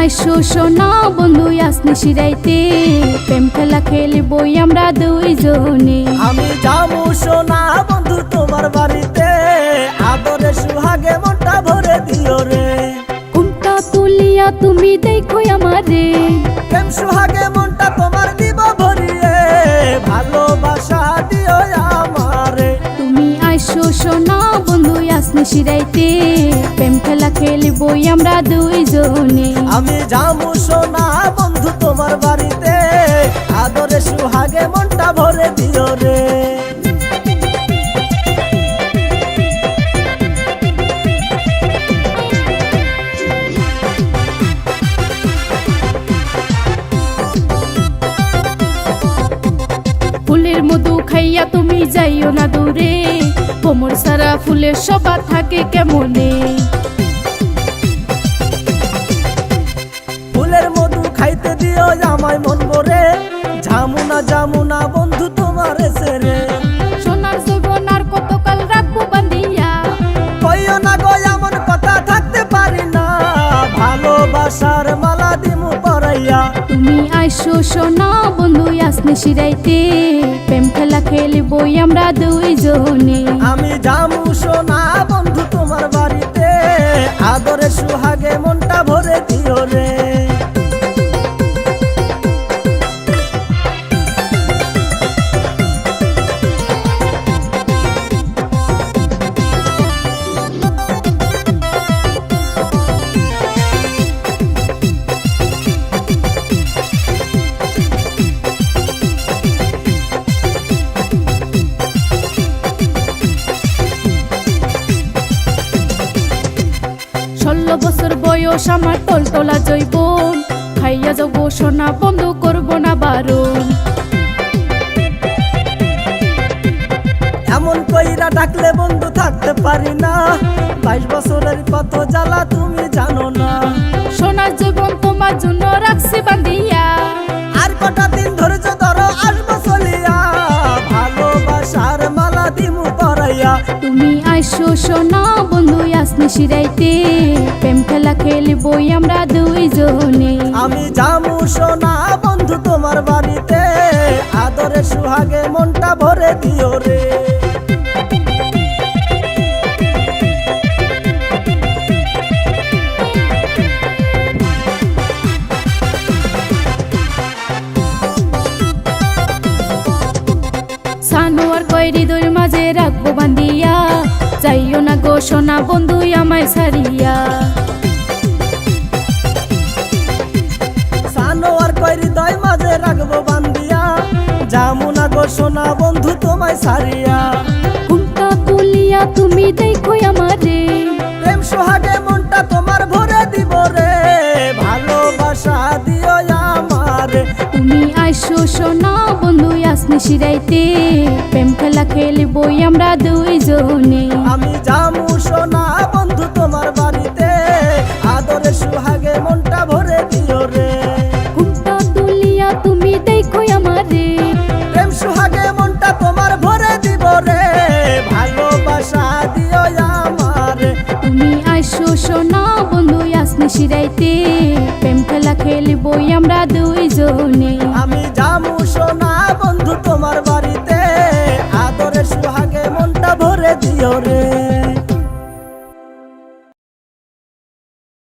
আইসো সোনা বন্ধু আসনি সিরাইতে প্রেম খেলা খেলবই আমরা দুইজনে। আমি যাব সোনা বন্ধু তোমার বাড়িতে। আদরে সুহাগে মনটা ভরে দিও রে। ঘুমটা তুলিয়া তুমি দেখো আমারে। প্রেম সুহাগে মনটা তোমার দিব ভরিয়ে। ভালোবাসা দিও আমারে। তুমি আইসো সোনা বন্ধু রাইতে প্রেম খেলা খেলবই আমরা দুইজনে। আমি যাব সোনা, বন্ধু তোমার বাড়িতে, আদরে সুহাগে মনটা ভরে দিও রে। কোমর সারা ফুলের সবা থাকে কেমনে? ফুলের মধু খাইতে দিও আমায় মন ভরে। ঝামুনা জামুনা বন্ধু তোমার সেরে সোনার জীবন আর কতকাল রাখব বান্ধিয়া? কইও না গো এমন কথা থাকতে পারি না। ভালোবাসার মালা দিমু পরাইয়া। তুমি আইসো সোনা বন্ধু আসনি সিরাইতে। প্রেম বয়স আমার জৈব খাইয়া যাব সোনা বন্ধ করব না বারণ। এমন কইরা ডাকলে বন্ধু থাকতে পারি না। বাইশ বছরের কত জ্বালা তুমি জানো না। সোনার জীবন তোমার জন্য রাখছি বান্ধিয়া। আইসো সোনা বন্ধু আসনি সিরাইতে প্রেম খেলা খেলবই আমরা দুইজনে। আমি জামু সোনা বন্ধু তোমার বাড়িতে। আদরে সুহাগে মনটা ভরে দিও রে। সানু আর কয়রি বন্ধু আমায় সারিয়া সানো আর কইরি দয় মাঝে রাখব বান্দিয়া জামুনা গো সোনা বন্ধু তোমায় সারিয়া ঘুমটা তুলিয়া তুমি দেখো আমারে। প্রেম সোহাগে মনটা তোমার ভরে দিব রে। ভালোবাসা দিও আমারে। তুমি আইসো সোনা বন্ধু আসনি সিরাইতে প্রেম খেলা খেলবই আমরা দুইজনে। আমি জামু সোনা বন্ধু তোমার বাড়িতে আদরে সুহাগে মনটা ভরে দিও রে। ঘুমটা তুলিয়া তুমি দেখো আমারে। প্রেম সুহাগে মনটা তোমার ভরে দিব রে ভালোবাসা দিও আমারে। তুমি আইসো সোনা বন্ধু আসনি সিরাইতে প্রেম খেলা খেলবই আমরা দুইজনে।